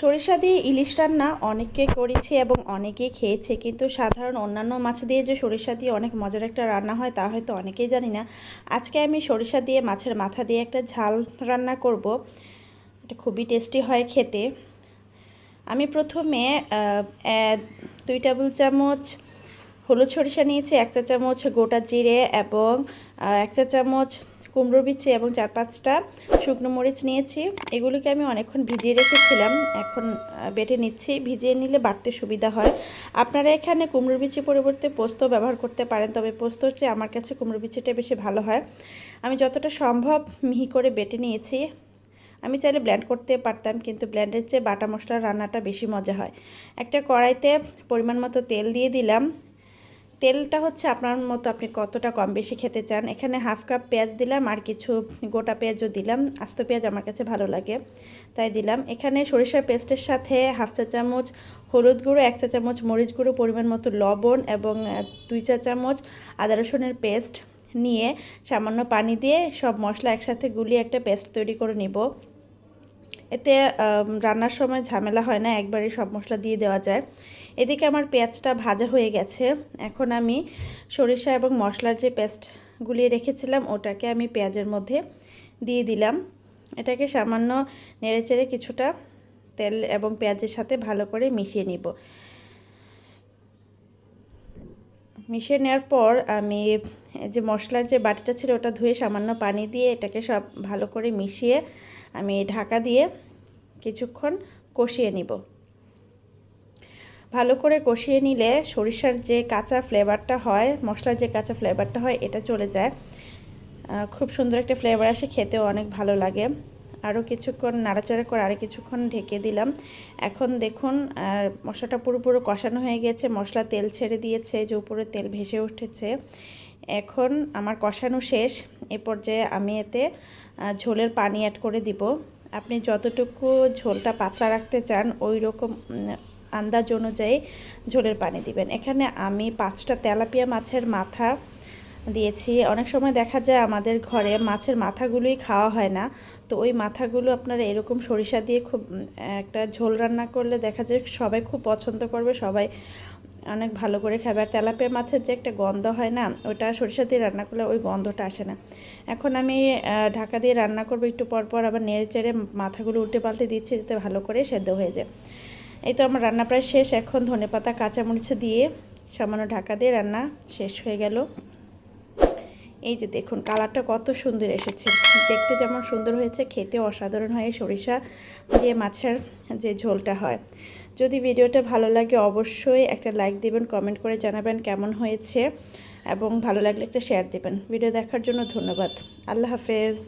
সরিষা দিয়ে ইলিশ রান্না অনেকে করেছে এবং অনেকেই খেয়েছে, কিন্তু সাধারণ অন্যান্য মাছ দিয়ে যে সরিষা দিয়ে অনেক মজার একটা রান্না হয় তা হয়তো অনেকেই জানি না। আজকে আমি সরিষা দিয়ে মাছের মাথা দিয়ে একটা ঝাল রান্না করব। এটা খুবই টেস্টি হয় খেতে। আমি প্রথমে দুই টেবিল চামচ হলুদ সরিষা নিয়েছি, এক চা চামচ গোটা জিরে এবং এক চা চামচ কুমড়ো বিচি এবং চার পাঁচটা শুকনো মরিচ নিয়েছি। এগুলোকে আমি অনেকক্ষণ ভিজিয়ে রেখেছিলাম। এখন বেটে নিচ্ছি। ভিজিয়ে নিলে বাড়তে সুবিধা হয়। আপনারা এখানে কুমড়ো বিচি পরিবর্তে পোস্ত ব্যবহার করতে পারেন, তবে পোস্তর চেয়ে আমার কাছে কুমড়ো বিচিটা বেশি ভালো হয়। আমি যতটা সম্ভব মিহি করে বেটে নিয়েছি। আমি চাইলে ব্ল্যান্ড করতে পারতাম, কিন্তু ব্ল্যান্ডের চেয়ে বাটা মশলার রান্নাটা বেশি মজা হয়। একটা কড়াইতে পরিমাণ মতো তেল দিয়ে দিলাম। তেলটা হচ্ছে আপনার মতো আপনি কতটা কম বেশি খেতে চান। এখানে হাফ কাপ পেঁয়াজ দিলাম আর কিছু গোটা পেঁয়াজও দিলাম। আস্ত পেঁয়াজ আমার কাছে ভালো লাগে, তাই দিলাম। এখানে সরিষার পেস্টের সাথে হাফ চা চামচ হলুদ গুঁড়ো, এক চা চামচ মরিচ গুঁড়ো পরিমাণ মতো লবণ এবং দুই চা চামচ আদা রসুনের পেস্ট নিয়ে সামান্য পানি দিয়ে সব মশলা একসাথে গুলিয়ে একটা পেস্ট তৈরি করে নিব। এতে রান্নার সময় ঝামেলা হয় না, একবারে সব মশলা দিয়ে দেওয়া যায়। এদিকে আমার পেঁয়াজটা ভাজা হয়ে গেছে। এখন আমি সরিষা এবং মশলার যে পেস্ট গুলিয়ে রেখেছিলাম, ওটাকে আমি পেঁয়াজের মধ্যে দিয়ে দিলাম। এটাকে সামান্য নেড়েচেড়ে কিছুটা তেল এবং পেঁয়াজের সাথে ভালো করে মিশিয়ে নিব। মিশিয়ে নেওয়ার পর আমি যে মশলার যে বাটিটা ছিল, ওটা ধুয়ে সামান্য পানি দিয়ে এটাকে সব ভালো করে মিশিয়ে আমি ঢাকা দিয়ে কিছুক্ষণ কষিয়ে নিব। ভালো করে কষিয়ে নিলে সরিষার যে কাঁচা ফ্লেভারটা হয় মশলার যে কাঁচা ফ্লেভারটা হয়, এটা চলে যায়। খুব সুন্দর একটা ফ্লেভার আসে, খেতেও অনেক ভালো লাগে। আরও কিছুক্ষণ, নাড়াচাড়া করে আরও কিছুক্ষণ ঢেকে দিলাম। এখন দেখুন মশলাটা পুরোপুরো কষানো হয়ে গেছে, মশলা তেল ছেড়ে দিয়েছে যে উপরে তেল ভেসে উঠেছে। এখন আমার কষানো শেষ, এ পর্যায়ে আমি এতে ঝোলের পানি অ্যাড করে দিব। আপনি যতটুকু ঝোলটা পাতলা রাখতে চান ওই রকম আন্দাজ অনুযায়ী ঝোলের পানি দিবেন। এখানে আমি পাঁচটা তেলাপিয়া মাছের মাথা দিয়েছি। অনেক সময় দেখা যায় আমাদের ঘরে মাছের মাথাগুলোই খাওয়া হয় না। তো ওই মাথাগুলো আপনারা এরকম সরিষা দিয়ে খুব একটা ঝোল রান্না করলে দেখা যায় সবাই খুব পছন্দ করবে, সবাই অনেক ভালো করে খাবে। আর তেলাপিয়া মাছের যে একটা গন্ধ হয় না, ওটা সরিষা দিয়ে রান্না করলে ওই গন্ধটা আসে না। এখন আমি ঢাকা দিয়ে রান্না করব, একটু পর পর আবার নেড়ে চেড়ে মাথাগুলো উল্টে পাল্টে দিচ্ছি, যাতে ভালো করে সেদ্ধ হয়ে যায়। এই তো আমার রান্না প্রায় শেষ। এখন ধনেপাতা, কাঁচামরিচ দিয়ে সামান্য ঢাকা দিয়ে রান্না শেষ হয়ে গেল। এই যে দেখুন, কালারটা কত সুন্দর এসেছে। দেখতে যেমন সুন্দর হয়েছে খেতে অসাধারণ হয় সরিষা দিয়ে মাছের যে ঝোলটা হয়। যদি ভিডিওটা ভালো লাগে অবশ্যই একটা লাইক দেবেন, কমেন্ট করে জানাবেন কেমন হয়েছে এবং ভালো লাগলে একটা শেয়ার দেবেন। ভিডিও দেখার জন্য ধন্যবাদ। আল্লাহ হাফেজ।